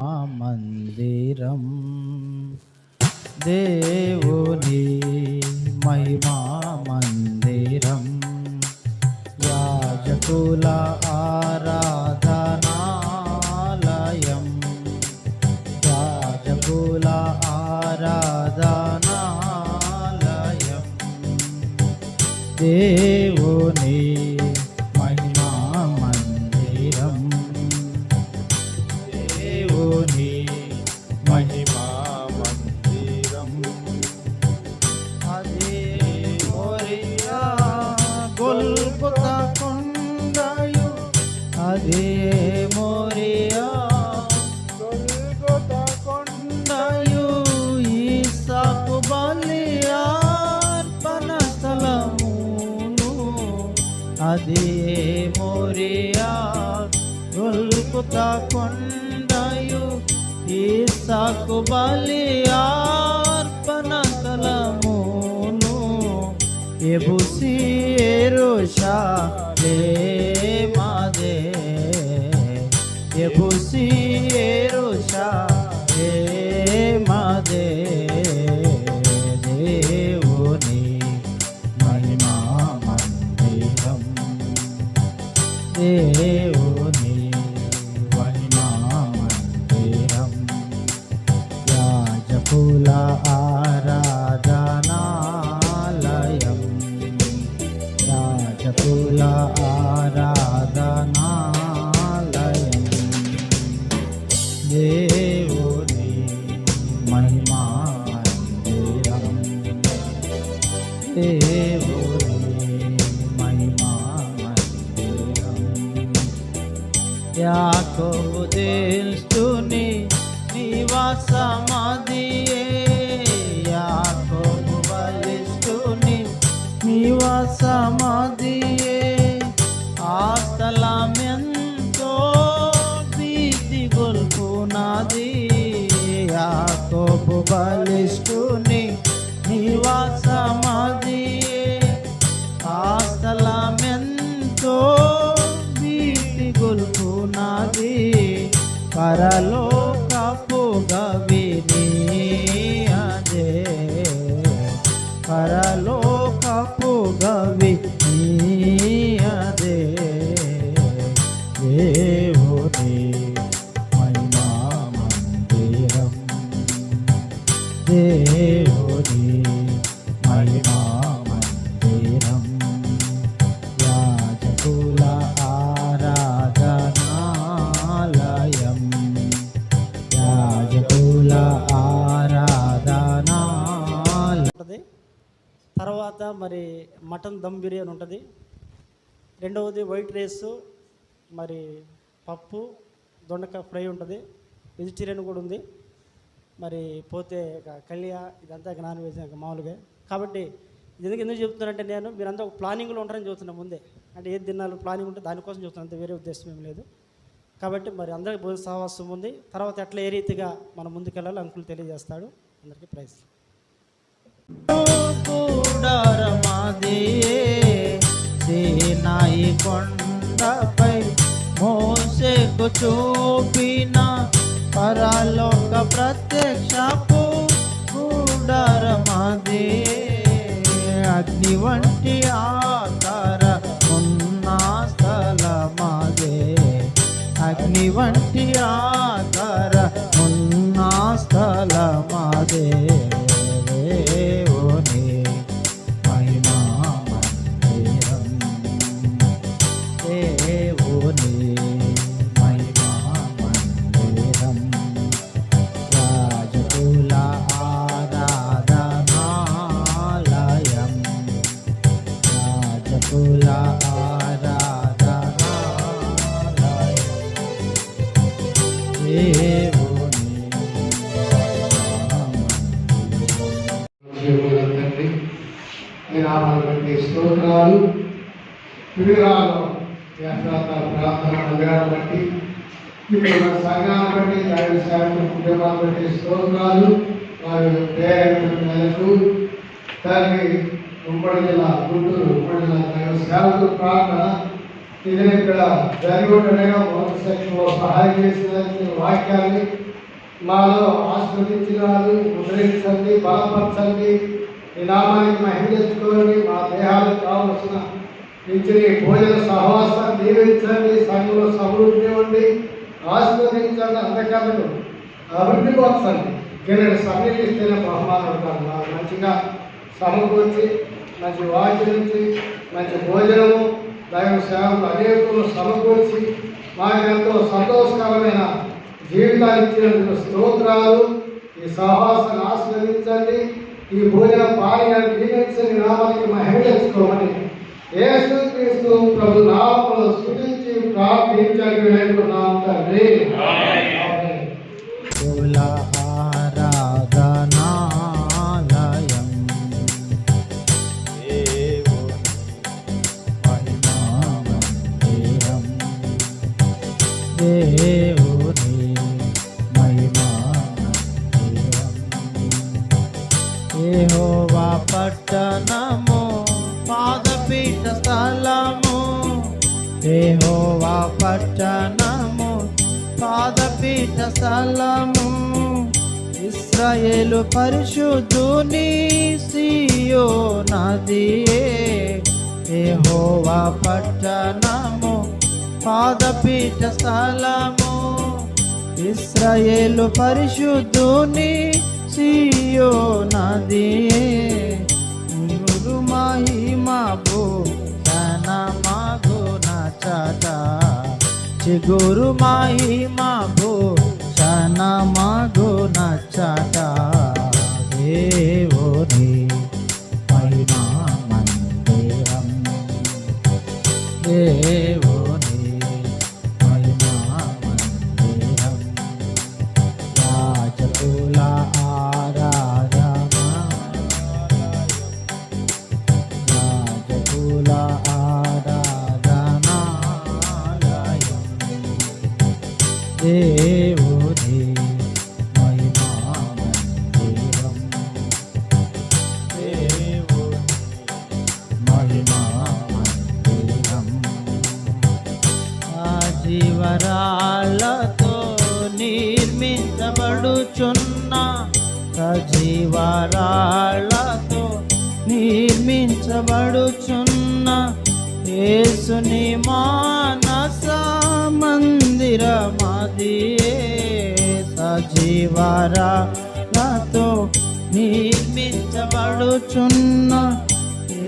ఆ మందిరం దేవుని మహిమా మందిరం. యాజకుల ఆరాధనాలయం. యాజకుల ఆరాధనాలయం. దేవుని గొల్పుత కొండయు ఈసాకు బలియార్పణ స్థలమును ఎబుసి ఎరుషా మాదే. ఎబుసి ఎరుషా మాదే. దేవుని ఆరాధనాలయం. యాజకుల ఆరాధనాలయం. దేవుని మహిమా దేవుని మహిమా యాకోబు దేస్తుని నివాసమా समाज తర్వాత మరి మటన్ దమ్ బిర్యానీ ఉంటుంది. రెండవది వైట్ రైస్ మరి పప్పు దొండకాయ ఫ్రై ఉంటుంది. వెజిటేరియన్ కూడా ఉంది. మరి పోతే కళ్యా ఇదంతా నాన్ వెజ్ మామూలుగా. కాబట్టి ఎందుకు ఎందుకు చెప్తున్నానంటే నేను మీరంతా ఒక ప్లానింగ్లో ఉంటారని చూస్తున్నా ముందే. అంటే ఏది తినాలి ప్లానింగ్ ఉంటే దానికోసం చూస్తున్నాను అంతే వేరే ఉద్దేశం ఏం లేదు. కాబట్టి మరి అందరికీ భోజన సహవాసం ఉంది. తర్వాత ఎట్లా ఏ రీతిగా మనం ముందుకెళ్ళాలో అంకులు తెలియజేస్తాడు. అందరికీ ప్రైజ్. చూపిన పరలోక ప్రత్యక్షపు కూడరమాదియే అగ్ని వంటి ఆకార ఉన్న స్థలమాదే. అగ్ని వంటి విగ్రహాలు ప్రార్థన మందిరాన్ని బట్టి ఇప్పుడు సంఘాన్ని బట్టి దాని శాఖ కుటుంబాన్ని బట్టి స్తోత్రాలు వారి ప్రేరణకు తండ్రి ఉమ్మడి జిల్లా గుంటూరు ఉమ్మడి జిల్లా దైవ సేవకు ప్రార్థన. ఇది ఇక్కడ జరిగి ఉండగా మొదటి సెక్షన్లో సహాయం చేసిన వాక్యాన్ని మాలో ఆస్వాదించినారు. ముద్రించండి బలపరచండి. ఈ నామానికి మహిమ తెచ్చుకోండి. మా దేహాలకు కావలసిన ఇచ్చిన భోజన సహవాసం దీవించండి సంఘంలో సమృద్ధి ఉండి ఆస్వాదించండి అంతకన్నా అభివృద్ధి కోసం కిరణ్ సమయం ఇస్తేనే బహుమానం మంచిగా సమకూర్చి మంచి వాక్యం మంచి భోజనము దైవ సేవలు అనేకులు సమకూర్చి మాకు ఎంతో సంతోషకరమైన జీవితాన్ని ఇచ్చినందుకు స్తోత్రాలు. ఈ సహవాసాన్ని ఆస్వాదించండి ఈ భోజన పానీయాన్ని దీవించని నామానికి మహిమ తెచ్చుకోమని యేసు క్రీస్తు ప్రభు నామములో స్తుతించి ప్రార్థించండి వేడుకున్నాం తండ్రి ఆమేన్. పట్టణము పాదపీఠ స్థలము ఇస్రాయేలు పరిశుద్ధుని సియో నదియే. ఏహోవా పట్టణము పాదపీఠ స్థలము ఇస్రాయేలు పరిశుద్ధుని సియో నదియే. గురు మహిమా భూ నచదా নাচে গরু মাই মা গো সানা মা গো దేవుని మహిమా మందిరం దేవుని మహిమా మందిరం ఆ జీవరాళ్ళతో నిర్మించబడుచున్న సజీవరాళ్ళతో నిర్మించబడుచున్న యేసుని మానస మందిరమదియే నాతో నిర్మించబడుచున్న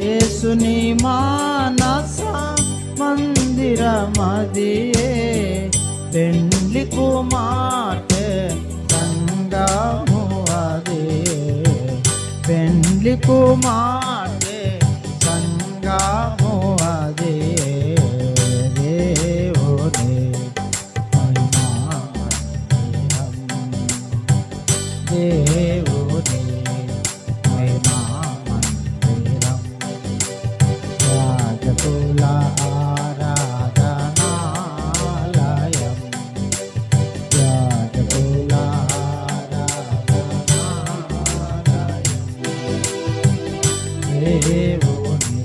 యేసుని మానస మందిరమదియే పెండ్లి కుమార్తె సంగము అదే పెండ్లి కుమార్తె సంగము దేవుని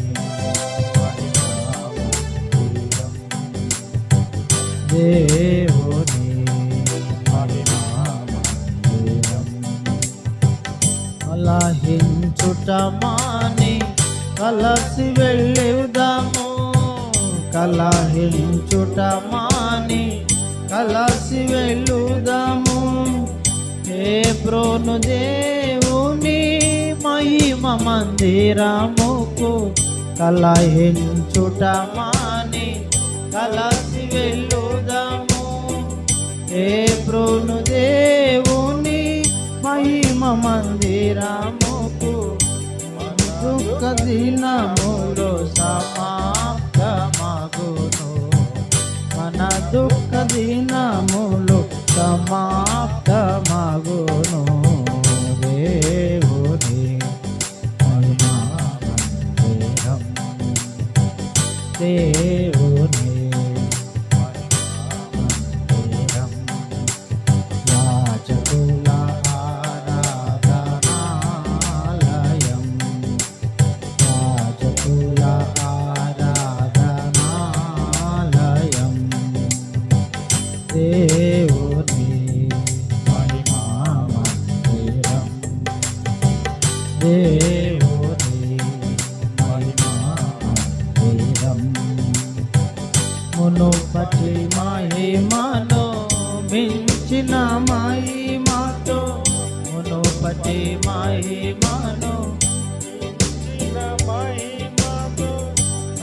దేవుని మహిమా మాని కలసి వెళ్ళుదాము. కలహించుట మాని కలసి వెళ్ళుదాము. ఏ ప్రోను దేవుని మహిమ మందిరముకు కలహించుట మాని కలసి వెళ్ళుదాము. ఏ ప్రోను దేవుని మహిమ మందిరముకు దుఃఖ దినములో సమా దేవుని మహిమా మందిరం మునుపటి మహిమను మించిన మహిమతో మునుపటి మహిమను మించిన మహిమతో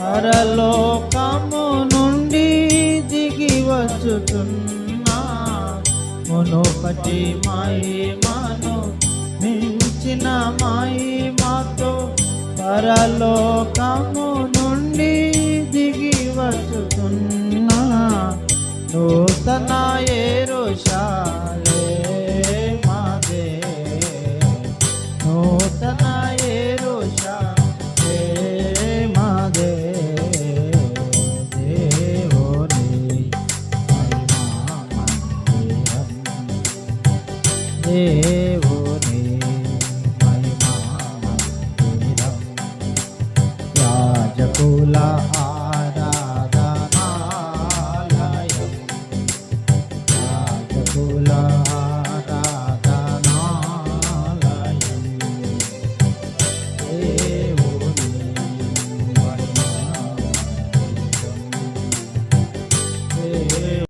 పరలోకము నుండి దిగి వచ్చుతున్నా మునుపటి మహిమను మించిన మాతో పరలోకము నుండి దిగి వచ్చుతున్నా. నూతన ఏరు మహిమా మందిరం యాజకుల